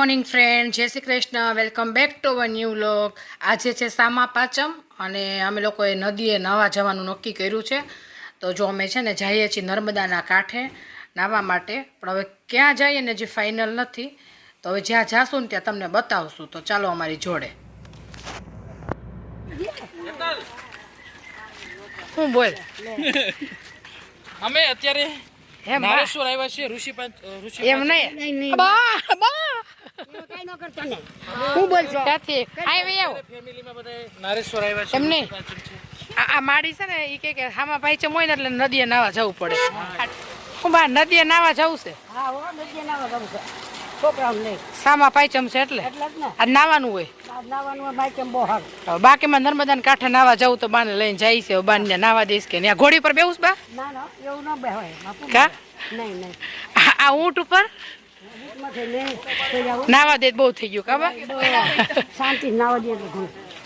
Morning friend જય Shri Krishna welcome back to our new vlog. આજે છે સામા પાંચમ અને અમે લોકોએ નદીએ નાહવા જવાનું નક્કી કર્યું છે. તો જો અમે છે ને જઈએ છીએ નર્મદાના કાંઠે નાહવા માટે પણ હવે ક્યાં જઈએ ને જે ફાઇનલ નથી. તો હવે જ્યાં જાશું ને ત્યાં તમને બતાવશું. તો ચાલો અમારી જોડે. હું બોલ. અમે અત્યારે. નારેશ્વર આવ્યા છીએ ઋષિ ઋષિ એમ નહીં. બા બા. હું. બોલ ત્યાંથી આવી આવો. ફેમિલીમાં બધા નારેશ્વર આવ્યા છે એમ નહીં. ઋષિ પાંચમ છે. આ માડી છે ને એ કે કે હામાં ભાઈ ચમ હોય ને એટલે નદીએ નાવા જવું પડે. હું. બા નદીએ નાવા જવું છે? હા હો નદી નાવા જવું છે. છોકરાઓને સામા પાયચમ છે એટલે? આ નાવાનું હોય? નાવાનું એમ બહુ સારું બાકીમાં નર્મદાના કાંઠે નાવા જવું તો બાને લઈને જાય છે. બાને ત્યાં નાવા દઈશ કે ત્યાં ઘોડી પર બેવું બા? ના ના એવું ન બેહાય કા? નહીં નહીં. આ ઊંટ ઉપર. નાવા દે બહુ થઈ ગયું કાબા શાંતિ નાવા દે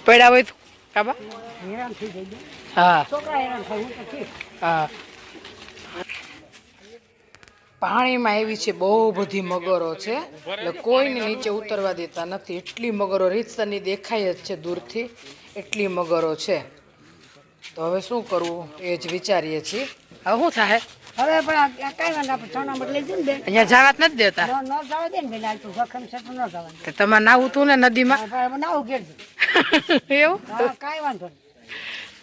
પડ્યા હોય તો કાબા હેરાન થઈ જાય હા. છોકરા હેરાન થાય હા. પાણીમાં એવી છે બહુ બધી મગરો છે. એટલે કોઈને નીચે ઉતરવા દેતા નથી. એટલી મગરો રીતસરની દેખાય જ છે દૂરથી. એટલી મગરો છે. તો હવે શું કરવું? એ જ વિચારીએ છીએ. હવે શું થાય હવે પણ કાંઈ વાંધો આપણે છાના બદલે છે ને અહીંયા જવા જ નથી દેતા. ન ન જવા દે ને આ તો જોખમ છે તો ન જવાનું તે તમારે નાવું તું ને નદીમાં? નાવું ઘેર એવું? હા કાંઈ વાંધો નહીં.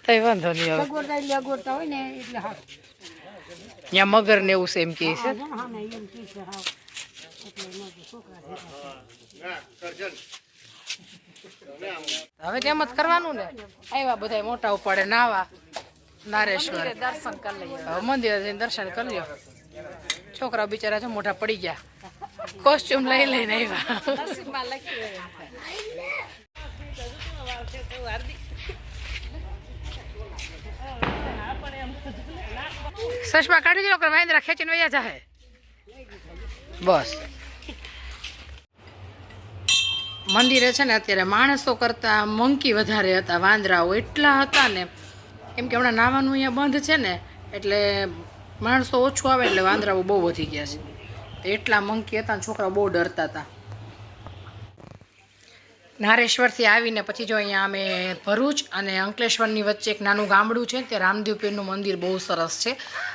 તઈ વાંધો નહીં હવે. સગવડતા એટલે અગવડતા હોય ને એટલે હા. અહીંયા મગર ને એવું છે એમ કે છે. હવે તેમ જ કરવાનું ને? આવ્યા બધા મોટા ઉપાડે નાવા. નારેશ્વર. દર્શન કરી લઈએ. હવે મંદિરે જઈને દર્શન કરી લ્યો. છોકરા બિચારા છે મોટા પડી ગયા. કોસ્ટ્યુમ લઈ લઈને આવ્યા સસમા કાઢી દીધો મહેન્દ્ર ખેંચીને વયા જાહે. બસ. મંદિરે છે ને, અત્યારે માણસો કરતાં મંકી વધારે હતા, વાંદરાઓ એટલા હતા ને. કેમ કે હમણાં નાવાનું અહીંયા બંધ છે ને, એટલે માણસો ઓછું આવે એટલે વાંદરાઓ બહુ વધી ગયા છે. એટલા મંકી હતા ને, છોકરાઓ બહુ ડરતા હતા. નારેશ્વરથી આવીને પછી જો અહીંયા અમે ભરૂચ અને અંકલેશ્વરની વચ્ચે એક નાનું ગામડું છે તે રામદેવ પીરનું મંદિર બહુ સરસ છે.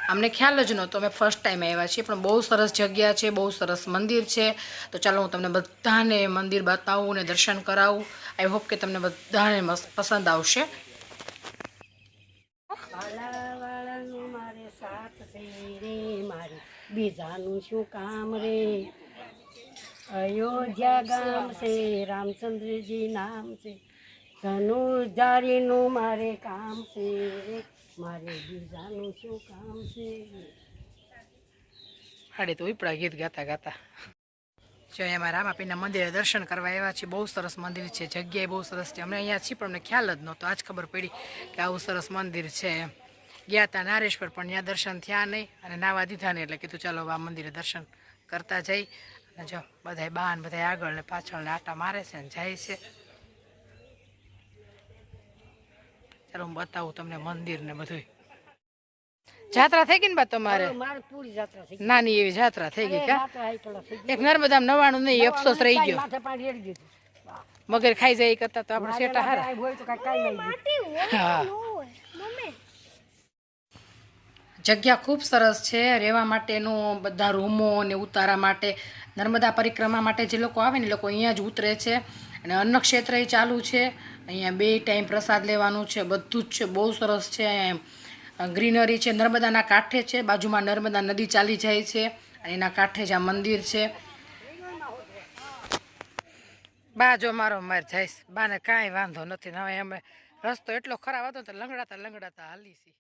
અમને ખ્યાલ જ નહોતો, અમે ફર્સ્ટ ટાઈમ આવ્યા છીએ, પણ બહુ સરસ જગ્યા છે, બહુ સરસ મંદિર છે. તો ચાલો હું તમને બધાને મંદિર બતાવું અને દર્શન કરાવું. આઈ હોપ કે તમને બધાને પસંદ આવશે. બીજાનું શું કામ રે? અયોધ્યા ગામ છે, રામચંદ્રજી નામ છે, ધનુર્ધારીનું મારે કામ છે, મારે બીજાનું શું કામ છે? હાડે તો ઉપડા ગીત ગાતા ગાતા. જો અહીંયા રામાપીના મંદિરે દર્શન કરવા આવ્યા છીએ, બહુ સરસ મંદિર છે, જગ્યાએ બહુ સરસ છે. અમને અહીંયા છીએ પણ અમને ખ્યાલ જ નહોતો. આજ ખબર પડી કે આવું સરસ મંદિર છે એમ. ગયા હતા નારેશ્વર, પણ ત્યાં દર્શન થયા નહીં અને નાવા દીધા નહીં, એટલે કીધું ચાલો આ મંદિરે દર્શન કરતા જઈ. જો બધા બાન બધા આગળ ને પાછળ ને આટા મારે છે ને જાય છે. ચાલો હું બતાવું તમને મંદિર ને બધું જાત્રા થઈ ગઈ ને બા તમારે? મારે પૂરી જાત્રા થઈ નાની એવી જાત્રા થઈ ગઈ કા. એક નર્મદા નવાણું નહીં અફસોસ રહી ગયો. મગર ખાઈ જાય એ કરતા તો આપણે શેટા હારા. આ હોય તો કાંઈ કાંઈ નહીં હા. જગ્યા ખૂબ સરસ છે. રહેવા માટેનું બધા રૂમો ને ઉતારા માટે, નર્મદા પરિક્રમા માટે જે લોકો આવે ને એ લોકો અહીંયા જ ઉતરે છે. અને અન્નક્ષેત્ર એ ચાલુ છે. અહીંયા બે ટાઈમ પ્રસાદ લેવાનું છે. બધું જ છે. બહુ સરસ છે. ગ્રીનરી છે. નર્મદાના કાંઠે છે. બાજુમાં નર્મદા નદી ચાલી જાય છે. અને એના કાંઠે જ આ મંદિર છે. બા, જો મારો માર જઈશ. બાને કાંઈ વાંધો નથી હવે અમે રસ્તો એટલો ખરાબ હતો તો લંગડાતા લંગડાતા હાલી છીએ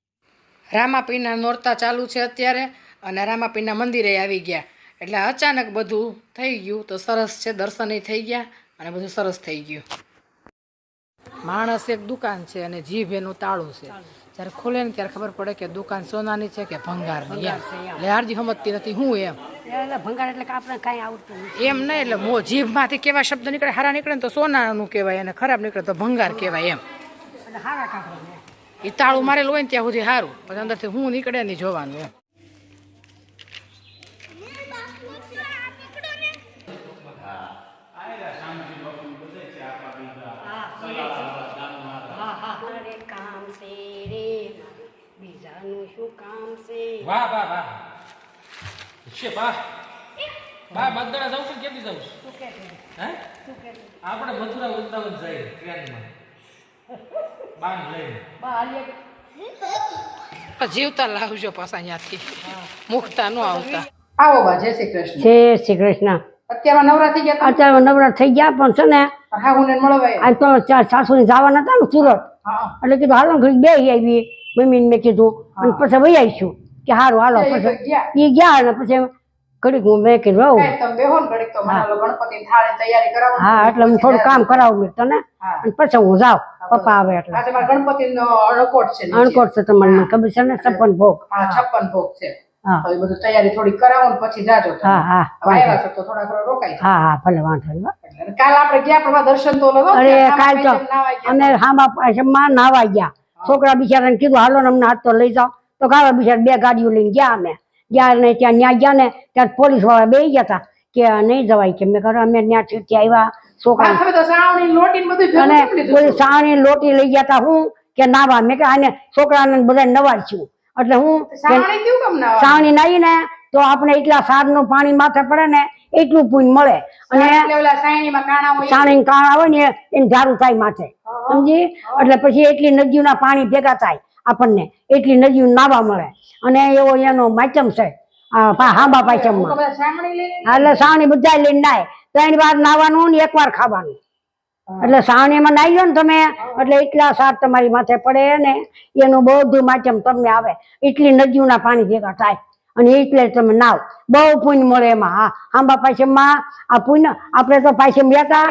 રામાપીના નોરતા ચાલુ છે અત્યારે અને રામાપીના મંદિરે આવી ગયા. એટલે અચાનક બધું થઈ ગયું તો સરસ છે દર્શનય થઈ ગયા અને બધું સરસ થઈ ગયું. માણસ એક દુકાન છે અને જીભ એનું તાળું છે. જ્યારે ખોલે ને ત્યારે ખબર પડે કે દુકાન સોનાની છે કે ભંગારની એટલે હારજી સમજતી નથી હું એમ. ભંગાર એટલે આપણે કાંઈ આવડતું એમ નહીં એટલે મો જીભમાંથી કેવા શબ્દ નીકળે? હારા નીકળે ને તો સોનાનું કહેવાય અને ખરાબ નીકળે તો ભંગાર કહેવાય એમ. હારા કાપડ એ તાળું મારેલું હોય ને ત્યાં સુધી સારું પછી અંદરથી હું નીકળે નહીં જોવાનું એમ. બીજાનું શું કામ છે વાહ વાહ વાહ. છે બા. બા છું કેમ છે? આપણે મથુરા વૃંદાવન જઈએ ટ્રેનમાં. લઈને જીવતા લાવજો પાછા અહીંયાથી મુકતા ન આવતા આવો બા જય શ્રી કૃષ્ણ જય શ્રી કૃષ્ણ અત્યારમાં નવરા થઈ ગયા અત્યારે નવરા થઈ ગયા પણ છે ને હા હું મળવા આ તો સાસુ ને જવાના હતા ને સુરત એટલે કીધું હાલો ઘડી બે આવી મમ્મીને મેં કીધું અને પછી વહી આવીશું કે સારું હાલો પછી એ ગયા ને પછી ઘડીક હું મેં કીધું રહું કાંઈ તમે બેહો ને ઘડીક તો મને ઓલો ગણપતિ થાળે તૈયારી કરાવો હા એટલે હું થોડું કામ કરાવું તને અને પછી હું જાઉં પપ્પા આવે એટલે. ગણપતિ નો અણકોટ છે અણકોટ છે તમારે ખબર છે ને? છપ્પન ભોગ. હા છપ્પન ભોગ છે. હા. બધું તૈયારી થોડી કરાવો ને પછી જાજો હા હા. આવ્યા છો તો થોડા થોડા રોકાઈ હા હા ભલે વાંધો નહીં કાલ આપણે ગયા પ્રભા દર્શન તો નતો અરે કાલ તો આમાં નાવા ગયા. અમે હામા પાછળમાં નાવા ગયા. છોકરા બિચારાને કીધું હાલો ને અમને હાથ તો લઈ જાઓ. તો કાળા બિચારા બે ગાડીઓ લઈને ગયા અમે. ગયા ને ત્યાં ન્યા ગયા ને ત્યાં પોલીસવાળા બે ગયા હતા કે નહીં જવાય. કે મેં કહ્યું અમે ત્યાં છૂટી આવ્યા. છોકરા તો સાવણી લોટી ને? સાણી લઈ ગયા હતા હું કે નાવા? મેં કે આને છોકરાને બધા નવાડશું એટલે હું સાવણી નાઈ ને તો આપણે એટલા સારનું પાણી માથે પડે ને એટલું પૂન મળે. અને એટલે કાણા હોય સાણી કાણ આવે ને એને ઝારું થાય માથે. સમજી? એટલે પછી એટલી નદીઓના પાણી ભેગા થાય આપણને. એટલી નદીઓ નાવા મળે. અને એવો એનો માધ્યમ છે. હાંબા તો સાવણી એટલે સાવણી બધા લઈને નાય. ત્રણ વાર નાવાનું ને એક વાર ખાવાનું. એટલે સાવણીમાં નાઈ લો ને તમે એટલે એટલા સાર તમારી માથે પડે ને એનું બધું માધ્યમ તમને આવે. એટલી નદીઓના પાણી ભેગા થાય અને એટલે તમે નાવ બહુ પુણ્ય મળે એમાં. હા હાંબા પાછળમાં આ પુણ્ય આપણે તો પાસે ગયા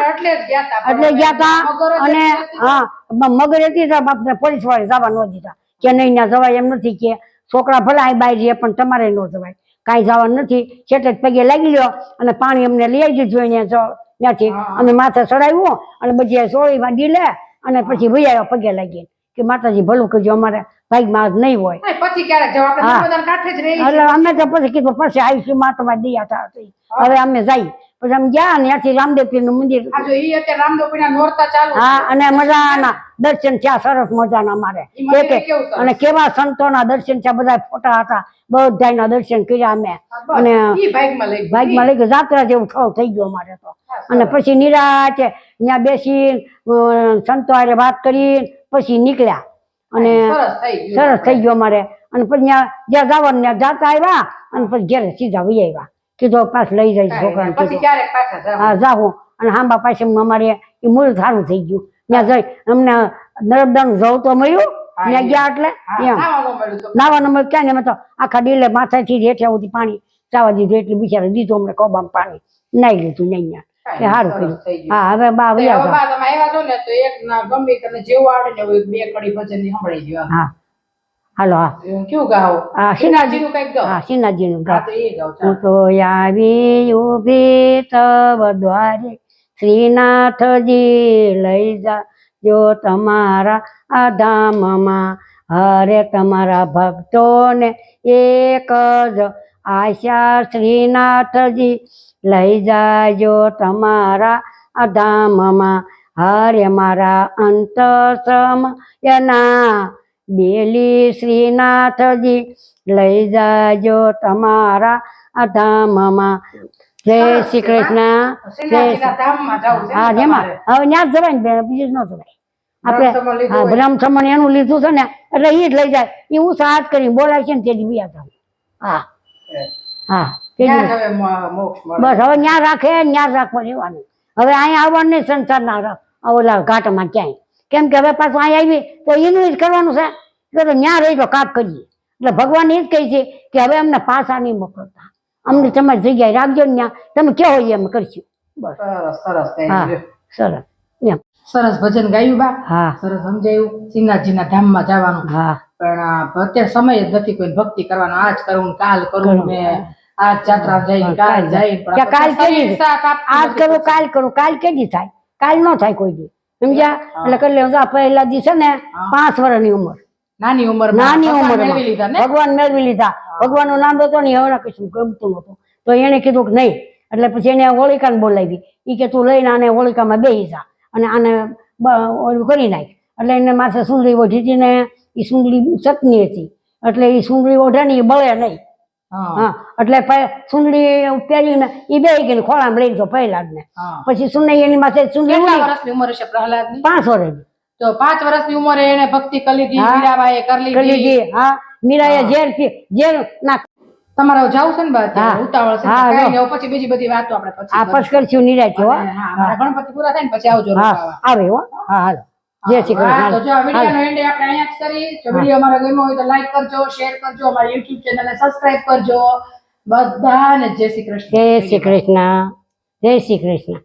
એટલે ગયા તા. અને હા મગર હતી તો આપણે પોલીસવાળા જવા ન દીધા. કે નહીં ના જવાય એમ નથી કે. છોકરા ભલે બાય જઈએ પણ તમારે ન જવાય. કાંઈ જવાનું નથી. છેટે જ પગે લાગી લ્યો અને પાણી અમને લઈ આવી દીધું જો. ત્યાંથી અમે માથે ચડાવ્યું અને બધી સોળીમાં ડીલે અને પછી ભૈયા પગે લાગી. કે માતાજી ભલું કરજો અમારે ભાગમાં આજ નહીં હોય. એટલે અમે તો પછી કીધું પછી આવીશું માં તમારી દયા થતી હવે અમે જઈ પછી અમે ગયા ને ત્યાંથી રામદેવ મંદિર. જો ઈ અત્યારે નોરતા ચાલુ છે. હા અને મજાના દર્શન થયા સરસ મજાના અમારે. ઈ મંદિર એક એક. કેવું સરસ. અને કેવા સંતોના દર્શન થયા બધા ફોટા હતા. બધાના દર્શન કર્યા અમે. બસ, અને ઈ ભાગમાં લઈ. બાઇકમાં લઈ ગયો. જાત્રા જેવું થોડું થઈ ગયું અમારે તો. અને પછી નિરાતે ત્યાં બેસી સંતો હારે વાત કરી પછી નીકળ્યા. અને સરસ થઈ ગયું. સરસ થઈ ગયું અમારે. અને પછી ત્યાં જ્યાં જવાનું ત્યાં જાતા આવ્યા અને પછી ઘરે સીધા વહી આવ્યા. કીધું પાછ લઈ જાય છોકરાને હા જાહું. અને હાંબા પાસે અમારે એ મૂળ સારું થઈ ગયું. ત્યાં જઈ અમને નર્મદાનું જવું તો મળ્યું. ત્યાં ગયા એટલે એમ. નાવાનું મળ્યું ક્યાં ને તો આખા ડીલે માથાથી રેઠ્યા સુધી પાણી ચાવા દીધું. એટલે બિચારા દીધું અમને કોબામાં પાણી. નાઈ લીધું નહીં ત્યાં સારું કર્યું. હા હવે બા આવ્યા હા. હાલો હા. કયું ગાવ? હા, શ્રીનાથજીનું કંઈક ગાઓ હા તો એ ગાઓ હું તો આવી ઊભી તવ દ્વારે શ્રીનાથજી લઈ જા જો તમારા આ ધામમાં હરે તમારા ભક્તોને એક જ આશા શ્રીનાથજી લઈ જાજો તમારા આ ધામમાં હરે મારા અંત સમયના બેલી શ્રીનાથજી લઈ જાજો તમારા આ ધામમાં જય શ્રી કૃષ્ણ હા જેમાં. હવે ત્યાં જ જવાય ને બીજું ન જવાય. આપણે બ્રહ્મસમણ એનું લીધું છે ને એટલે એ જ લઈ જાય. એ હું સાથ કરી બોલાય છે ને તેથી બી જાવ હા. હા. બસ હવે ન્યા રાખે ન્યા રાખવા રહેવાનું હવે અહીંયા આવવાનું નહીં સંસાર ના આ ઓલા ઘાટમાં ક્યાંય. કેમ કે હવે પાછું અહીં આવી તો એનું જ કરવાનું છે. તો ન્યા રહી તો કાપ કરીએ. એટલે ભગવાન એ જ કહે છે કે હવે અમને પાછા નહીં મોકલતા. અમને તમારી જગ્યાએ રાખજો ને ત્યાં તમે કહો એ અમે કરશું. બસ. સરસ સરસ. સરસ. સરસ ભજન ગાયું બા. હા. સરસ સમજાયું. શ્રીનાથજીના ધામમાં જવાનું. હા. પણ અત્યારે સમય જ નથી કોઈ ભક્તિ કરવાનો. આજ કરું કાલ કરું મેં આજ જાત્રા જઈ કાલ જઈ કાલ કેદી આજ. કરું કાલ કરું. કાલ કેદી થાય? કાલ ન થાય કોઈ દી. સમજ્યા? એટલે કરી લેવું પહેલા ને પાંચ વર્ષની ઉંમર. નાની ઉંમર નાની ભગવાન મેળવી લીધા ભગવાનનું નામ હતો ને હવે કશું ગમતું નતું તો એને કીધું કે નહીં. એટલે પછી એને હોળિકાને બોલાવી. ઈ કે તું લઈને આને હોળિકામાં બેસી જા અને આને ઓલું કરી નાખ. એટલે એને માથે સુંદરી ઓઢી હતી ને એ સુંદરી ચટણી હતી. એટલે એ સુંદરી ઓઢે ને એ બળે નહીં. હા. એટલે સુંદડી પહેરીને એ બે ગઈ ખોળામાં લઈ ગયો પ્રહલાદ ને પછી સુંદરી એની માથે સુંદરી વર્ષની ઉંમર છે પ્રહલાદ પાંચ વર્ષ તો પાંચ વર્ષની ઉંમરે એને ભક્તિ કરી લીધી હા. કરી લીધી હા. મીરાએ ઝેર ઝેર ના તમારે જાવ છે ને બા ઉતાવળ છે હા, પછી બીજી બધી વાતો આપણે પછી આ કરીશું. કરશું નિરાય છો હા મારા ગણપતિ પૂરા થાય ને પછી આવજો આવે હો. હા હાલો. જય શ્રી કૃષ્ણ. તો જો આ વિડીયોનો end આપણે અહીંયા જ કરી જો વીડિયો અમારો ગમ્યો હોય તો લાઈક કરજો શેર કરજો અમારી YouTube ચેનલને સબસ્ક્રાઇબ કરજો. બધાને જય શ્રી કૃષ્ણ. જય શ્રી કૃષ્ણ. જય શ્રી કૃષ્ણ.